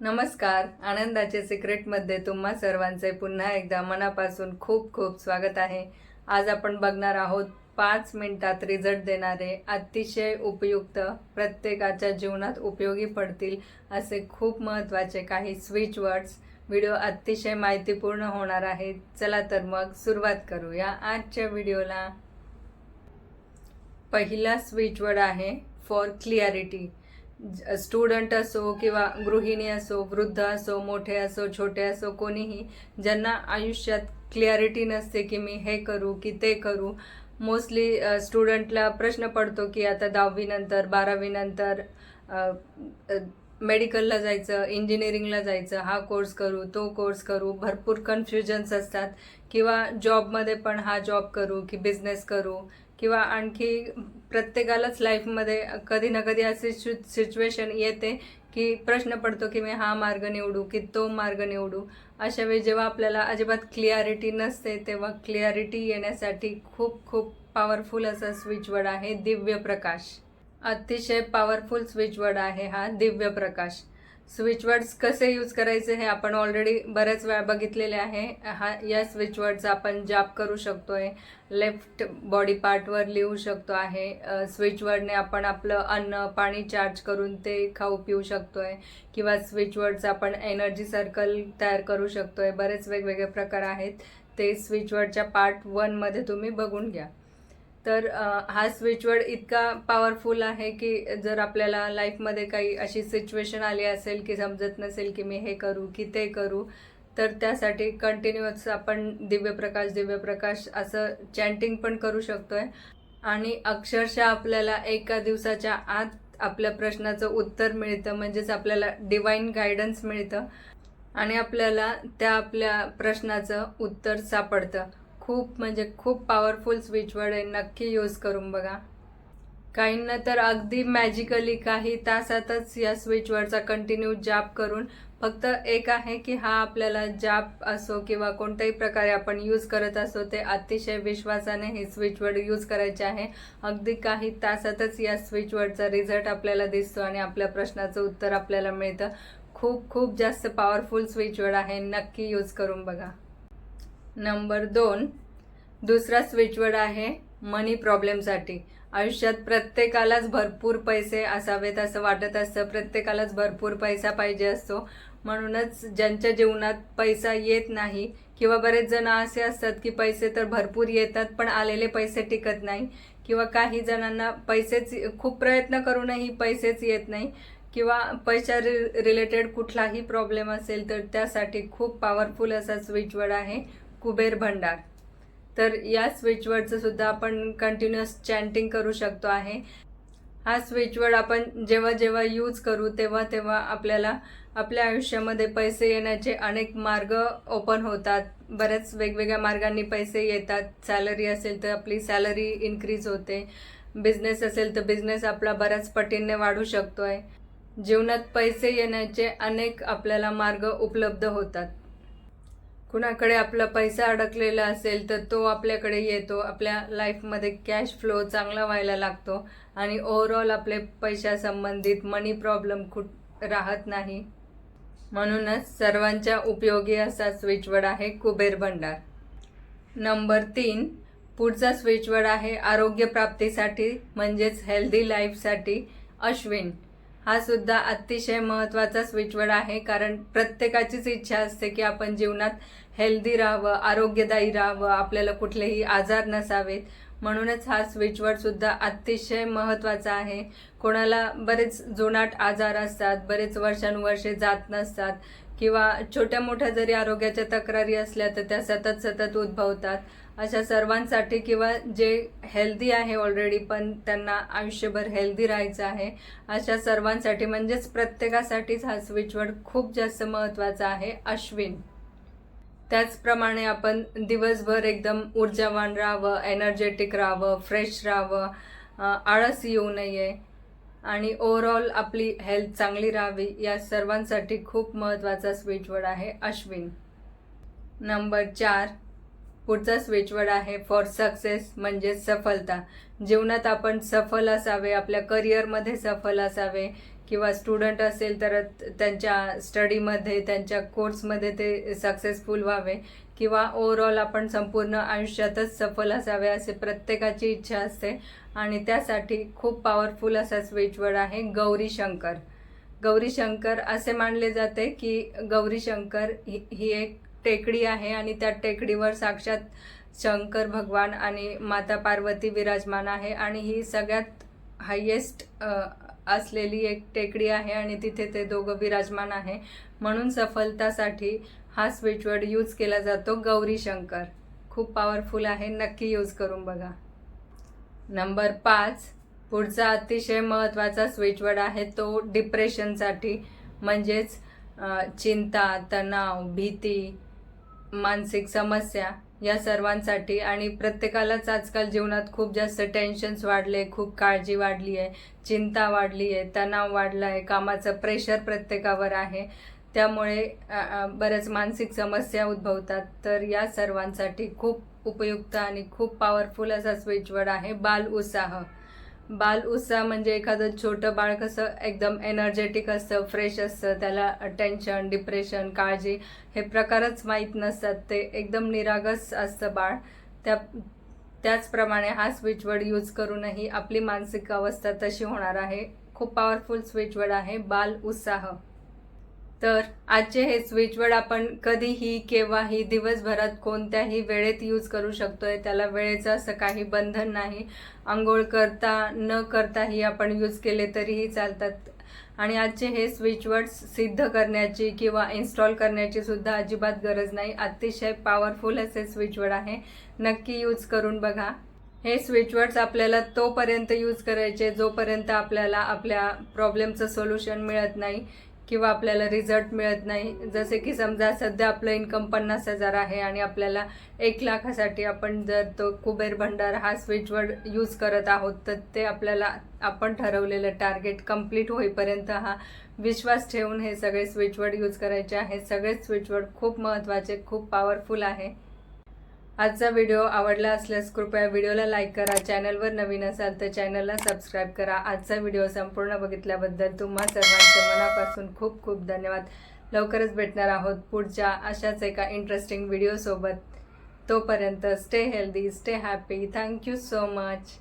नमस्कार. आनंदाचे सिक्रेटमध्ये तुम्हा सर्वांचे पुन्हा एकदा मनापासून खूप खूप स्वागत आहे. आज आपण बघणार आहोत पाच मिनिटात रिझल्ट देणारे अतिशय उपयुक्त प्रत्येकाच्या जीवनात उपयोगी पडतील असे खूप महत्त्वाचे काही स्विच वर्ड्स व्हिडिओ अतिशय माहितीपूर्ण होणार आहे. चला तर मग सुरुवात करूया आजच्या व्हिडिओला पहिला स्विच वर्ड आहे फॉर क्लिअरिटी स्टुडंट असो किंवा गृहिणी असो वृद्ध असो मोठे असो छोटे असो कोणीही ज्यांना आयुष्यात क्लिअरिटी नसते की मी हे करू की ते करू मोस्टली स्टुडंटला प्रश्न पडतो की आता दहावीनंतर बारावीनंतर मेडिकलला जायचं इंजिनिअरिंगला जायचं हा कोर्स करू तो कोर्स करू भरपूर कन्फ्युजन्स असतात. किंवा जॉबमध्ये पण हा जॉब करू की बिझनेस करू किंवा आणखी प्रत्येकालाच लाईफमध्ये कधी ना कधी अशी सिच्युएशन येते की प्रश्न पडतो की मी हा मार्ग निवडू की तो मार्ग निवडू. अशा वेळी जेव्हा आपल्याला अजिबात क्लिअरिटी नसते तेव्हा क्लिअरिटी येण्यासाठी खूप खूप पॉवरफुल असा स्विचवर्ड आहे दिव्य प्रकाश अतिशय पॉवरफुल स्विचवर्ड आहे हा दिव्य प्रकाश स्विचवर्ड्स कसे यूज करायचे हे आपण ऑलरेडी बऱ्याच वेळा बघितलेले आहे. हा या स्विचवर्डचा आपण जाप करू शकतो आहे लेफ्ट बॉडी पार्टवर लिहू शकतो आहे. स्विचवर्डने आपण आपलं अन्न पाणी चार्ज करून ते खाऊ पिऊ शकतो आहे किंवा स्विचवर्डचा आपण एनर्जी सर्कल तयार करू शकतो आहे बरेच वेगवेगळे प्रकार आहेत. ते स्विचवर्डच्या पार्ट वनमध्ये तुम्ही बघून घ्या. तर हा स्विचवर्ड इतका पॉवरफुल आहे की जर आपल्याला लाईफमध्ये काही अशी सिच्युएशन आली असेल की समजत नसेल की मी हे करू की ते करू तर त्यासाठी कंटिन्युअस आपण दिव्यप्रकाश दिव्यप्रकाश असं चॅन्टिंग पण करू शकतो आहे आणि अक्षरशः आपल्याला एका दिवसाच्या आत आपल्या प्रश्नाचं उत्तर मिळतं म्हणजेच आपल्याला डिवाईन गायडन्स मिळतं. आणि आपल्याला त्या आपल्या प्रश्नाचं उत्तर सापडतं. खूप म्हणजे खूप पॉवरफुल स्विचवर्ड आहे. नक्की यूज करून बघा. काहींना तर अगदी मॅजिकली काही तासातच या स्विचवरचा कंटिन्यू जाप करून फक्त एक आहे की हा आपल्याला जाप असो किंवा कोणत्याही प्रकारे आपण यूज करत असो ते अतिशय विश्वासाने हे स्विचवर्ड यूज करायचे आहे. अगदी काही तासातच या स्विचवर्डचा रिझल्ट आपल्याला दिसतो आणि आपल्या प्रश्नाचं उत्तर आपल्याला मिळतं. खूप खूप जास्त पॉवरफुल स्विचवर्ड आहे. नक्की यूज करून बघा. नंबर दोन. दुसरा स्विचवर्ड आहे मनी प्रॉब्लेमसाठी आयुष्यात प्रत्येकालाच भरपूर पैसे असावेत असं वाटत असतं. प्रत्येकालाच भरपूर पैसा पाहिजे असतो. म्हणूनच ज्यांच्या जीवनात पैसा येत नाही किंवा बरेच जण असे असतात की पैसे तर भरपूर येतात पण आलेले पैसे टिकत नाही किंवा काही जणांना पैसेच खूप प्रयत्न करूनही पैसेच येत नाही किंवा पैशा रि रिलेटेड कुठलाही प्रॉब्लेम असेल तर त्यासाठी खूप पॉवरफुल असा स्विचवर्ड आहे. कुबेर भंडार. तर या स्विचवर्डचं सुद्धा आपण कंटिन्युअस चॅन्टिंग करू शकतो आहे. हा स्विचवर्ड आपण जेव्हा जेव्हा यूज करू तेव्हा तेव्हा आपल्याला आपल्या आयुष्यामध्ये पैसे येण्याचे अनेक मार्ग ओपन होतात. बऱ्याच वेगवेगळ्या मार्गांनी पैसे येतात. सॅलरी असेल तर आपली सॅलरी इन्क्रीज होते. बिझनेस असेल तर बिझनेस आपला बऱ्याच पटीने वाढू शकतो आहे जीवनात पैसे येण्याचे अनेक आपल्याला मार्ग उपलब्ध होतात. कुणाकडे आपला पैसा अडकलेला असेल तर तो आपल्याकडे येतो. आपल्या लाईफमध्ये कॅश फ्लो चांगला व्हायला लागतो. आणि ओव्हरऑल आपले पैशासंबंधित मनी प्रॉब्लेम कुठ राहत नाही. म्हणूनच सर्वांच्या उपयोगी असा स्विचवर्ड आहे कुबेर भंडार. नंबर तीन पुढचा स्विचवर्ड आहे आरोग्य प्राप्तीसाठी म्हणजेच हेल्दी लाईफसाठी अश्विन. हा सुद्धा अतिशय महत्त्वाचा स्विचवर्ड आहे कारण प्रत्येकाचीच इच्छा असते की आपण जीवनात हेल्दी राहावं आरोग्यदायी राहावं आपल्याला कुठलेही आजार नसावेत. म्हणूनच हा स्विचवर्ड सुद्धा अतिशय महत्त्वाचा आहे. कोणाला बरेच जुनाट आजार असतात बरेच वर्षानुवर्षे जात नसतात किंवा छोट्या मोठ्या जरी आरोग्याच्या तक्रारी असल्या तर त्या सतत सतत उद्भवतात. अशा सर्वांसाठी किंवा जे हेल्दी आहे ऑलरेडी पण त्यांना आयुष्यभर हेल्दी राहायचं आहे अशा सर्वांसाठी म्हणजेच प्रत्येकासाठीच हा स्विचवर्ड खूप जास्त महत्त्वाचा आहे. अश्विन. त्याचप्रमाणे आपण दिवसभर एकदम ऊर्जावान राहावं एनर्जेटिक राहावं फ्रेश राहावं आळस येऊ नये. आणि ओव्हरऑल आपली हेल्थ चांगली राहावी या सर्वांसाठी खूप महत्त्वाचा स्विचवर्ड आहे अश्विन. नंबर चार पुढचा स्विचवर्ड आहे फॉर सक्सेस म्हणजे सफलता. जीवनात आपण सफल असावे आपल्या करिअरमध्ये सफल असावे किंवा स्टुडंट असेल तर त्यांच्या स्टडीमध्ये त्यांच्या कोर्समध्ये ते सक्सेसफुल व्हावे किंवा ओवरऑल आपण संपूर्ण आयुष्यातच सफल असावे असे प्रत्येकाची इच्छा असते. आणि त्यासाठी खूप पॉवरफुल असा स्विचवर्ड आहे गौरी शंकर. गौरी शंकर असे मानले जाते की गौरी शंकर ही ही एक टेकडी आहे आणि त्या टेकडीवर साक्षात शंकर भगवान आणि माता पार्वती विराजमान आहे. आणि ही सगळ्यात हायेस्ट असलेली एक टेकडी आहे आणि तिथे ते दोघं विराजमान आहे. म्हणून सफलतासाठी हा स्विचवर्ड यूज केला जातो गौरी शंकर. खूप पॉवरफुल आहे नक्की यूज करून बघा. नंबर पाच पुढचा अतिशय महत्त्वाचा स्विचवर्ड आहे तो डिप्रेशनसाठी म्हणजेच चिंता तणाव भीती मानसिक समस्या. या सर्वांसाठी. आणि प्रत्येकालाच आजकाल जीवनात खूप जास्त टेन्शन्स वाढले खूप काळजी वाढली आहे चिंता वाढली आहे तणाव वाढला आहे कामाचं प्रेशर प्रत्येकावर आहे. त्यामुळे बऱ्याच मानसिक समस्या उद्भवतात. तर या सर्वांसाठी खूप उपयुक्त आणि खूप पॉवरफुल असा स्विचवर्ड आहे बाल उत्साह. बाल उत्साह म्हणजे एखादं छोटं बाळ कसं एकदम एनर्जेटिक असतं फ्रेश असतं त्याला टेन्शन डिप्रेशन काळजी हे प्रकारच माहीत नसतात. ते एकदम निरागस असतं बाळ. त्या त्याचप्रमाणे हा स्विचवर्ड यूज करूनही आपली मानसिक अवस्था तशी होणार आहे. खूप पॉवरफुल स्विचवर्ड आहे बाल उत्साह. तर आजचे हे स्विचवर्ड आपण कधीही केव्हाही दिवसभरात कोणत्याही वेळेत यूज करू शकतोय त्याला वेळेचं असं काही बंधन नाही. आंघोळ करता न करताही आपण यूज केले तरीही चालतात. आणि आजचे हे स्विचवर्ड्स सिद्ध करण्याची किंवा इन्स्टॉल करण्याची सुद्धा अजिबात गरज नाही. अतिशय पॉवरफुल असे स्विचवर्ड आहे. नक्की यूज करून बघा. हे स्विचवर्ड्स आपल्याला तोपर्यंत यूज करायचे जोपर्यंत आपल्याला आपल्या प्रॉब्लेमचं सोल्युशन मिळत नाही. किंवा आपल्याला रिझल्ट मिळत नाही. जसे की समजा सध्या आपलं इन्कम पन्नास हजार आहे आणि आपल्याला एक लाखासाठी आपण जर तो कुबेर भंडार हा स्विचवर यूज करत आहोत तर ते आपल्याला आपण ठरवलेलं टार्गेट कंप्लीट होईपर्यंत हा विश्वास ठेवून हे सगळे स्विचवर्ड यूज करायचे आहे. सगळेच स्विचवर्ड खूप महत्त्वाचे खूप पॉवरफुल आहे. आजचा व्हिडिओ आवडला असल्यास कृपया व्हिडिओला लाईक करा चॅनलवर नवीन असाल तर चॅनलला सबस्क्राईब करा. आजचा व्हिडिओ संपूर्ण बघितल्याबद्दल तुम्हा सर्वांचे मनापासून खूप खूप धन्यवाद. लवकरच भेटणार आहोत पुढच्या अशाच एका इंटरेस्टिंग व्हिडिओसोबत तोपर्यंत stay healthy stay happy thank you so much